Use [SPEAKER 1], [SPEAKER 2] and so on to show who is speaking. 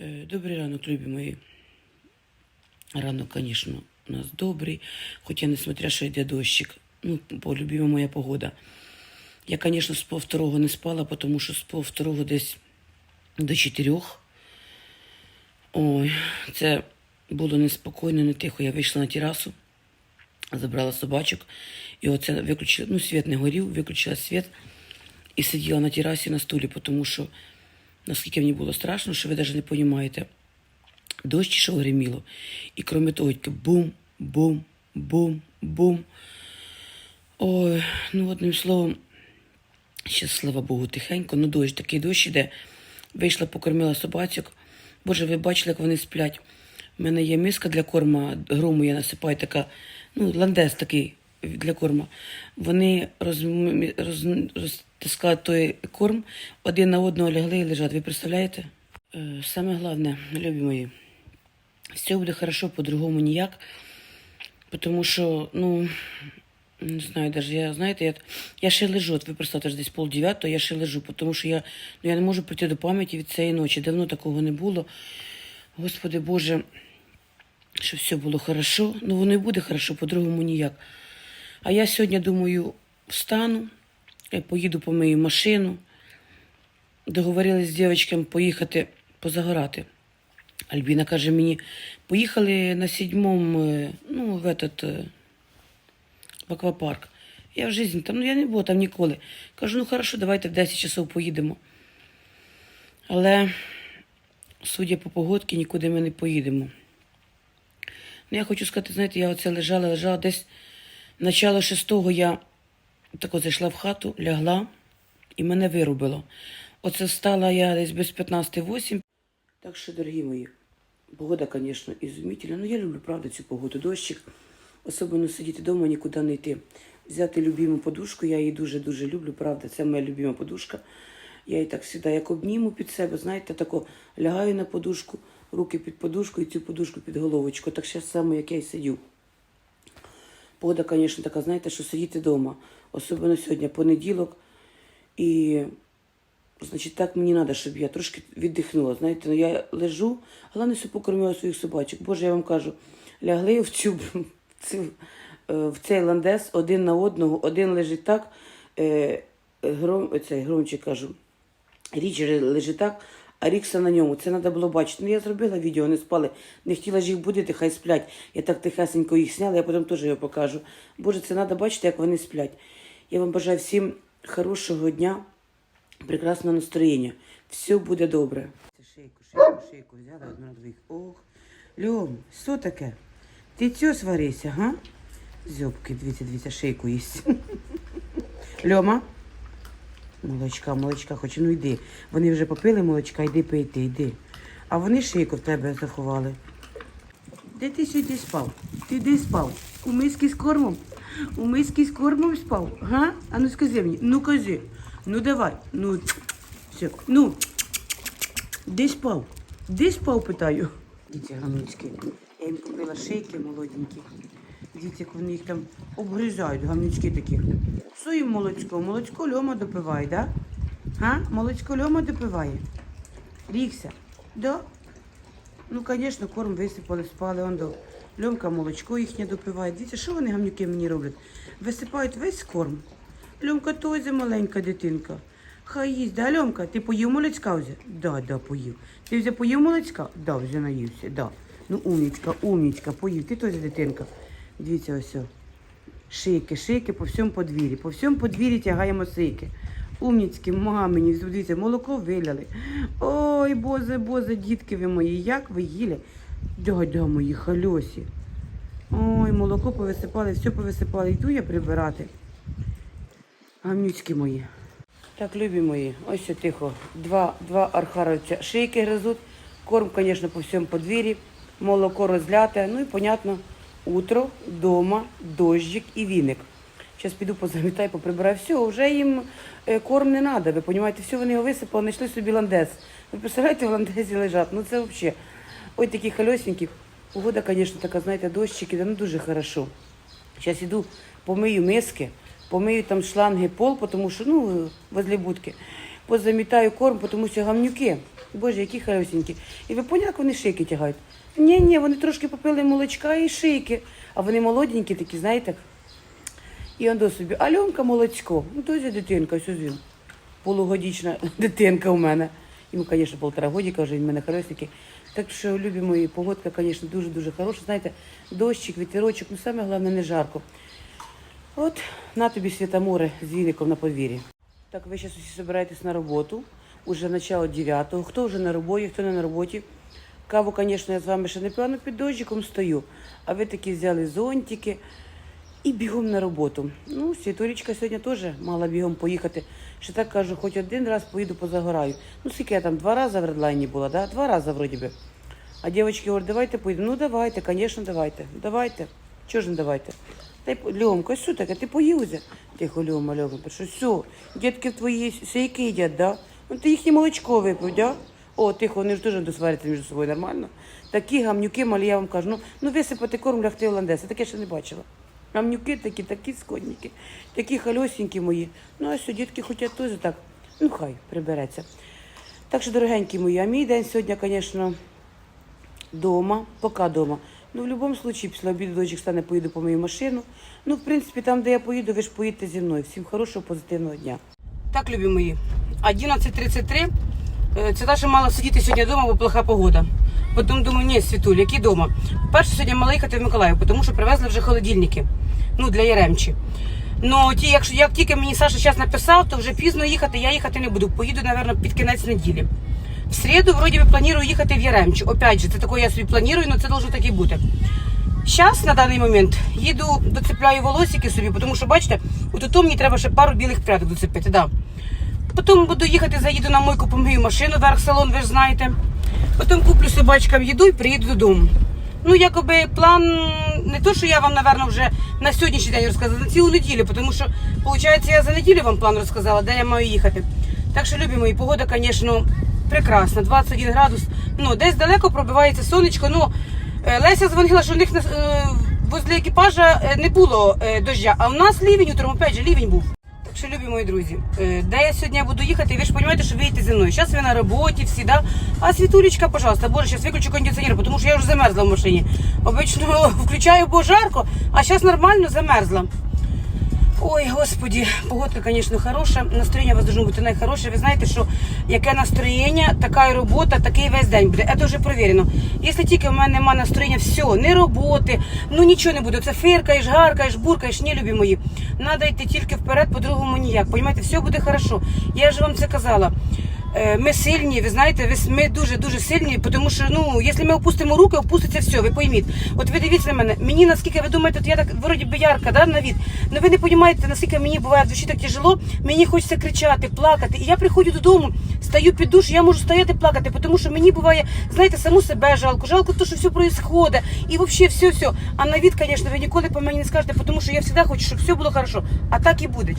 [SPEAKER 1] Е, Добрий ранок, любі мої. Ранок, звісно, у нас добрий, хоча несмотря, що йде дощик. Ну, бо любима моя погода. Я, звісно, з пол не спала, тому що з пол десь до чотирьох. Ой, це було неспокійно, не тихо. Я вийшла на терасу, забрала собачок, і оце виключила, ну, світ не горів, виключила світ і сиділа на терасі на стулі, тому що наскільки мені було страшно, що ви навіть не розумієте. Дощ що гриміло. І крім того, бум, бум, бум, бум. Ой, ну одним словом, ще слава Богу, тихенько, ну дощ, такий дощ іде. Вийшла, покормила собацьок. Боже, ви бачили, як вони сплять. У мене є миска для корма, грому я насипаю така, ну, ландес такий для корма. Вони роз, роз, розтискають той корм, один на одного лягли і лежать. Ви представляєте? Е, Саме головне, любі мої, все буде хорошо, по-другому ніяк. Тому що, ну, не знаю, даже я, знаєте, я, я ще лежу, от ви представте, десь пол я ще лежу, тому що я, ну, я не можу прийти до пам'яті від цієї ночі. Давно такого не було. Господи Боже, щоб все було хорошо. Ну, воно і буде хорошо, по-другому ніяк. А я сьогодні, думаю, встану, поїду помию машину. Договорились з дівчатками поїхати позагорати. Альбіна каже мені, поїхали на сідьмому, е, ну, в этот, е, в аквапарк. Я в житті там, ну я не була там ніколи. Кажу, ну хорошо, давайте в 10 часов поїдемо. Але, судя по погодці, нікуди ми не поїдемо. Ну, я хочу сказати, знаєте, я оце лежала, лежала десь начало шестого я тако зайшла в хату, лягла і мене вирубило. Оце встала я десь без 15-8. Так що, дорогі мої, погода, звісно, ізумітельна. Ну, я люблю, правда, цю погоду. Дощик. Особливо сидіти вдома, нікуди не йти. Взяти любиму подушку, я її дуже-дуже люблю, правда, це моя любима подушка. Я її так завжди як обніму під себе, знаєте, тако лягаю на подушку, руки під подушку і цю подушку під головочку. Так ще саме, як я й сидю. Погода, звісно, така, знаєте, що сидіти вдома. Особливо сьогодні понеділок. І, значить, так мені треба, щоб я трошки віддихнула. Знаєте, ну я лежу, головне, що покормила своїх собачок. Боже, я вам кажу, лягли в цю, в цю, е, в цей ландес один на одного, один лежить так, е, гром, цей громче кажу, річ лежить так, а Рікса на ньому. Це треба було бачити. Ну, я зробила відео, вони спали. Не хотіла ж їх будити, хай сплять. Я так тихесенько їх сняла, я потім теж його покажу. Боже, це треба бачити, як вони сплять. Я вам бажаю всім хорошого дня, прекрасного настроєння. Все буде добре. Шейку, шейку, шейку взяла одну на двох. Ох, Льом, що таке? Ти цього сварися, га? Зьобки, дивіться, дивіться, шейку їсть. Льома? Молочка, молочка, хоче, ну йди. Вони вже попили молочка, йди пийти, йди. А вони шийку в тебе заховали. Де ти сьогодні спав? Ти де спав? У мисці з кормом? У мисці з кормом спав? Га? А ну скажи мені, ну кажи. Ну давай. Ну, все. Ну. Де спав? Де спав, питаю. Діти гамнючки. Я їм купила шейки молоденькі. Діти, як вони їх там обгризають, гамнючки такі. Їм молочко? Молочко Льома допиває, да? Га? Молочко Льома допиває. Рікся, да? Ну, звісно, корм висипали, спали, он до Льомка молочко їхнє допиває. Дивіться, що вони гамнюки мені роблять? Висипають весь корм. Льомка тоже маленька дитинка. Хай їсть, да, Льомка? Ти поїв молочка вже? Да, да, поїв. Ти вже поїв молочка? Да, вже наївся, да. Ну, умнічка, умнічка, поїв. Ти теж дитинка. Дивіться ось. о. Шийки, шийки по всьому подвір'ї. По всьому подвір'ї тягаємо шийки. Умніцькі, мамині, дивіться, молоко виляли. Ой, бозе, бозе, дітки ви мої, як ви їли? Да-да, мої хальосі. Ой, молоко повисипали, все повисипали. Йду я прибирати. Гамнючки мої. Так, любі мої, ось все тихо. Два, два архаровця шийки гризуть. Корм, звісно, по всьому подвір'ї. Молоко розляте. Ну і, понятно, утро, дома, дощик і віник. Зараз піду позамітаю, поприбираю. Все, вже їм е, корм не треба. Ви розумієте, все вони його висипали, знайшли собі ландес. Ви представляєте, в ландезі лежать. Ну це взагалі. Ой, такі хальосенькі. Погода, звісно, така, знаєте, дощик іде, ну дуже хорошо. Зараз іду, помию миски, помию там шланги пол, тому що, ну, возле будки. Позамітаю корм, тому що гамнюки. Боже, які хорошенькі. І ви поняли, як вони шийки тягають? Ні, ні, вони трошки попили молочка і шийки. А вони молоденькі такі, знаєте. І он до собі, Альонка молочко. Ну, є дитинка, що. Полугодічна дитинка у мене. Йому, звісно, полтора годіка вже, він мене хорошенький. Так що, любі мої, погодка, звісно, дуже-дуже хороша. Знаєте, дощик, вітерочок, ну саме головне не жарко. От на тобі світоморе з віником на подвір'ї. Так, ви зараз усі збираєтесь на роботу. Уже начало 9 Хто вже на роботі, хто не на роботі. Каву, звісно, я з вами ще не пила, під дощиком стою. А ви такі взяли зонтики і бігом на роботу. Ну, Світорічка сьогодні теж мала бігом поїхати. Ще так кажу, хоч один раз поїду позагораю. Ну, скільки я там два рази в редлайні була, да? два рази вроді би. А дівчатки говорять, давайте поїдемо. Ну давайте, звісно, давайте. Давайте. Чого ж не давайте? Та й Льомка, що таке? Ти поїв уже? Тихо, Льома, Льома, що все, дітки твої сейки їдять, да? Ну ти їхнє молочко випив, да? О, тихо, вони ж дуже досваряться між собою нормально. Такі гамнюки малі, я вам кажу, ну, ну висипати корм лягти в таке ще не бачила. Гамнюки такі, такі скотники, такі хальосінькі мої. Ну, а що, дітки хочуть теж так, ну хай прибереться. Так що, дорогенькі мої, а мій день сьогодні, звісно, дома, поки дома. Ну, в будь-якому випадку, після обіду дочек стане, поїду по мою машину. Ну, в принципі, там, де я поїду, ви ж поїдете зі мною. Всім хорошого, позитивного дня. Так, любі мої, 11.33. Е, Це що мала сидіти сьогодні вдома, бо плоха погода. Потім думаю, ні, Світуль, які вдома? Перше, сьогодні мала їхати в Миколаїв, тому що привезли вже холодильники. Ну, для Яремчі. Ну, ті, якщо як тільки мені Саша зараз написав, то вже пізно їхати, я їхати не буду. Поїду, мабуть, під кінець неділі. В середу, вроді би, планую їхати в Яремчу. Опять же, це таке я собі планую, але це должно так бути. Зараз, на даний момент, їду, доцепляю волосики собі, тому що, бачите, тут мені треба ще пару білих прядок доцепити. Да. Потім буду їхати, заїду на мойку, помию машину, верх салон, ви ж знаєте. Потім куплю собачкам їду і приїду додому. Ну, якоби план не то, що я вам, напевно, вже на сьогоднішній день розказала, на цілу неділю, тому що, виходить, я за неділю вам план розказала, де я маю їхати. Так що, любі мої, погода, звісно, прекрасна. 21 градус. Ну, десь далеко пробивається сонечко. Ну, е, Леся дзвонила, що в них е, возле екіпажа е, не було дождя, а в нас лівень, утром опять же лівень був. Що, любі мої друзі, е, де я сьогодні буду їхати, ви ж розумієте, що ви їдете зі мною. Зараз ви на роботі, всі, да? А світулечка, пожалуйста, боже, зараз виключу кондиціонер, тому що я вже замерзла в машині. Обично включаю, бо жарко, а зараз нормально замерзла. Ой, господі, погодка, звісно, хороша. Настроєння у вас должно бути найхороше. Ви знаєте, що яке настроєння, така і робота, такий весь день буде. Це вже перевірено. Якщо тільки в мене немає настроєння, все, не роботи, ну нічого не буде. Це фиркаєш, гаркаєш, буркаєш, ні, любі мої. Надо йти тільки вперед, по-другому ніяк. Понімаєте, все буде хорошо. Я ж вам це казала. Е, Ми сильні, ви знаєте, ми дуже дуже сильні, тому що ну, якщо ми опустимо руки, опуститься все. Ви пойміть. От ви дивіться на мене. Мені наскільки ви думаєте, от я так вроді би ярка, да, на від. Ну ви не розумієте, наскільки мені буває в душі так тяжело. Мені хочеться кричати, плакати. І я приходжу додому, стаю під душ, я можу стояти плакати, тому що мені буває, знаєте, саму себе жалко, жалко то, що все відбувається, і взагалі все, все. А на від, звісно, ви ніколи по мені не скажете, тому що я завжди хочу, щоб все було хорошо. А так і буде.